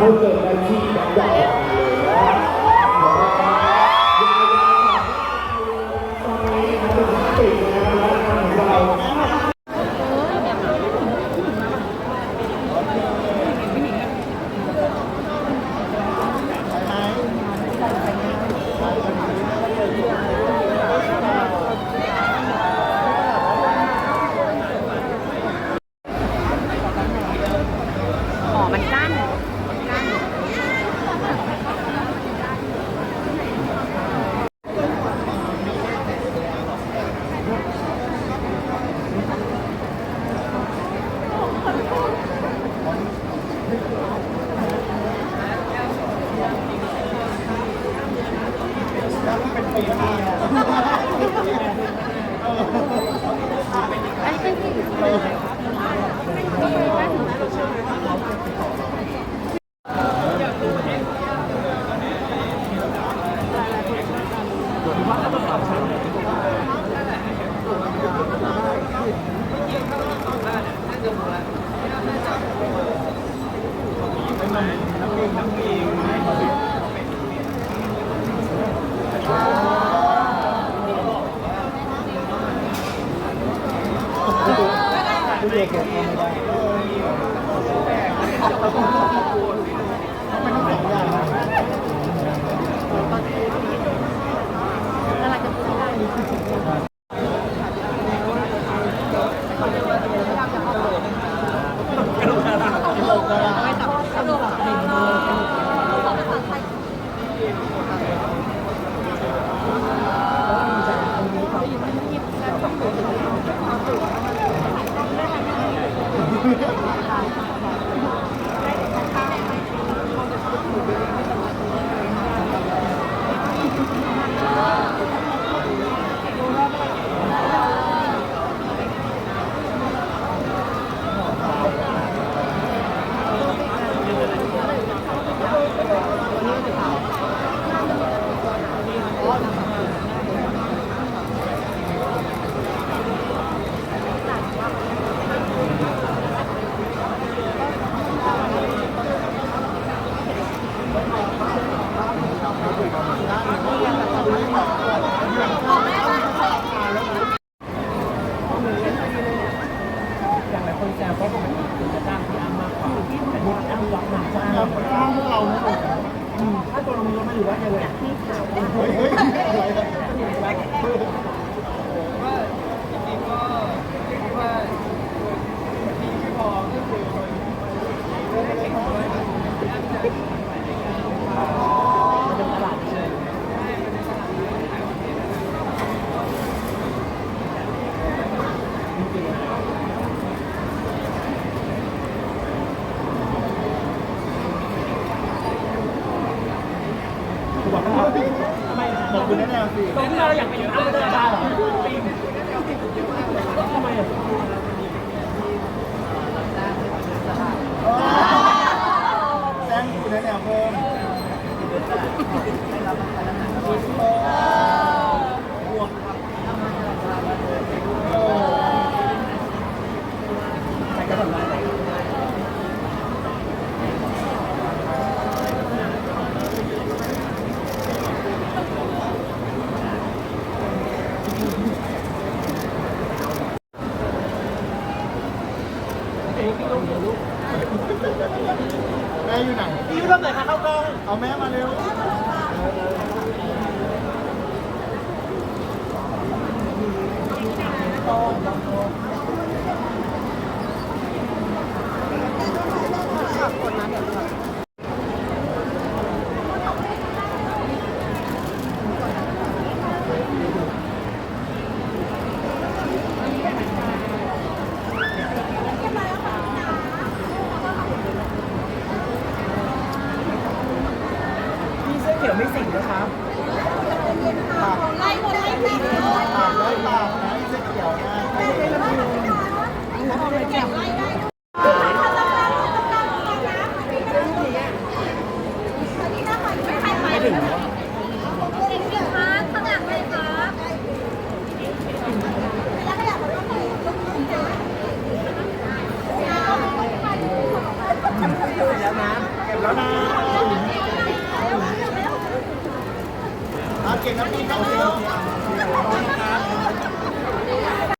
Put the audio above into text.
Baju bayi. ก็มีอะอันนี้เป็นที่ ผู้เด็กเกิดมาไม่ได้ไม่ต้องสองอย่างนะอะไรจะพูดได้ที่โลกก็ได้ไม่ตับกระโดดหนึ่งมือภาษาไทย อย่างหลายคนแซวก็ปกติคุณจะจ้างพี่อ้ำมากกว่าแต่นี่อ้ำรับหนักจ้าง เราคนข้างพวกเราไม่ถูก อืมถ้าตัวเรามีรถไม่อยู่ว่ายังไง เฮ้ยเฮ้ยอะไรนะ มันเป็นตลาดใช่ไหม บอกว่าทำไมบอก คุณแน่ๆสิ ตรงที่เราอยากไปอยู่อ้ำไม่ได้ได้หรอทำไมอะ แจ้งคุณแนะแนวเพิ่ม ใครก็ทำได้ แม่อยู่ไหนพี่เริ่มเลยค่ะเข้ากล้องเอาแม่มาเร็วพี่เไม่สิงนะครับไล่หมดไล่หมดปากไว้ปากนะเสือเขียวนะใครจะได้รับรู้เก็บไล่ได้ไม่ถึงเด็เด็กคะข้างหลังเลยครับแล้วก็อยากมาต้องไปต้องไปนะแล้วนะเก็บแล้วนะ Okay, let me come here.